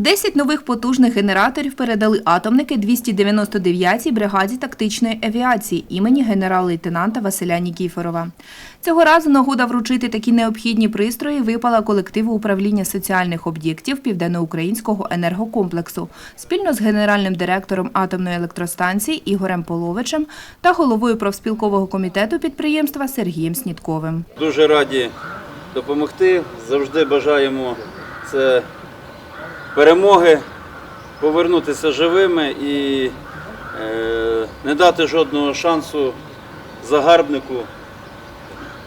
Десять нових потужних генераторів передали атомники 299-й бригаді тактичної авіації імені генерал-лейтенанта Василя Нікіфорова. Цього разу нагода вручити такі необхідні пристрої випала колективу управління соціальних об'єктів Південноукраїнського енергокомплексу спільно з генеральним директором атомної електростанції Ігорем Половичем та головою профспілкового комітету підприємства Сергієм Снітковим. Дуже раді допомогти. Завжди бажаємо це перемоги, повернутися живими і е, не дати жодного шансу загарбнику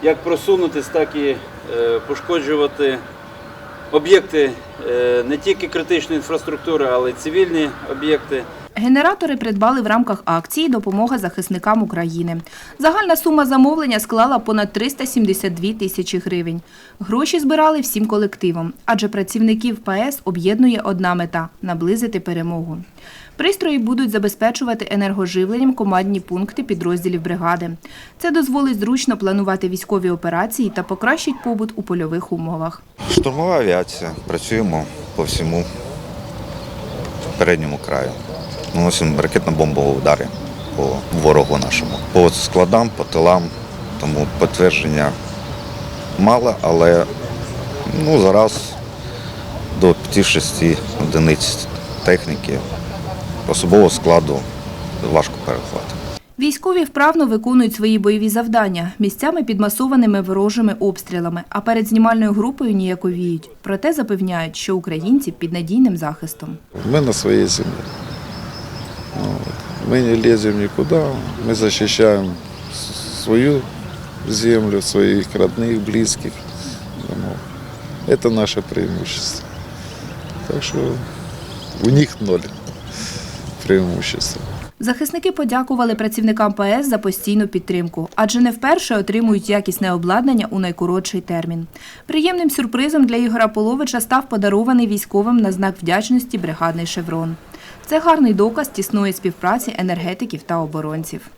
як просунутись, так і е, пошкоджувати об'єкти е, не тільки критичної інфраструктури, але й цивільні об'єкти. Генератори придбали в рамках акції Допомога захисникам України. Загальна сума замовлення склала понад 372 тисячі гривень. Гроші збирали всім колективом, адже працівників ПАЕС об'єднує одна мета наблизити перемогу. Пристрої будуть забезпечувати енергоживленням командні пункти підрозділів бригади. Це дозволить зручно планувати військові операції та покращить побут у польових умовах. Штурмова авіація. Працюємо по всьому передньому краю. Наносимо ракетно-бомбові удари по ворогу нашому. По складам, по тилам, тому підтвердження мало, але ну, зараз до 5-6 одиниць техніки особового складу важко перехвати. Військові вправно виконують свої бойові завдання місцями під масованими ворожими обстрілами, а перед знімальною групою ніяковіють. Проте запевняють, що українці під надійним захистом. Мы на своей земле. Вот. Мы не лезем никуда, мы защищаем с- свою землю, своих родных, близких. домов. Это наше преимущество. Так что у них ноль преимущества. Захисники подякували працівникам ПАЕС за постійну підтримку, адже не вперше отримують якісне обладнання у найкоротший термін. Приємним сюрпризом для Ігора Половича став подарований військовим на знак вдячності бригадний шеврон. Це гарний доказ тісної співпраці енергетиків та оборонців.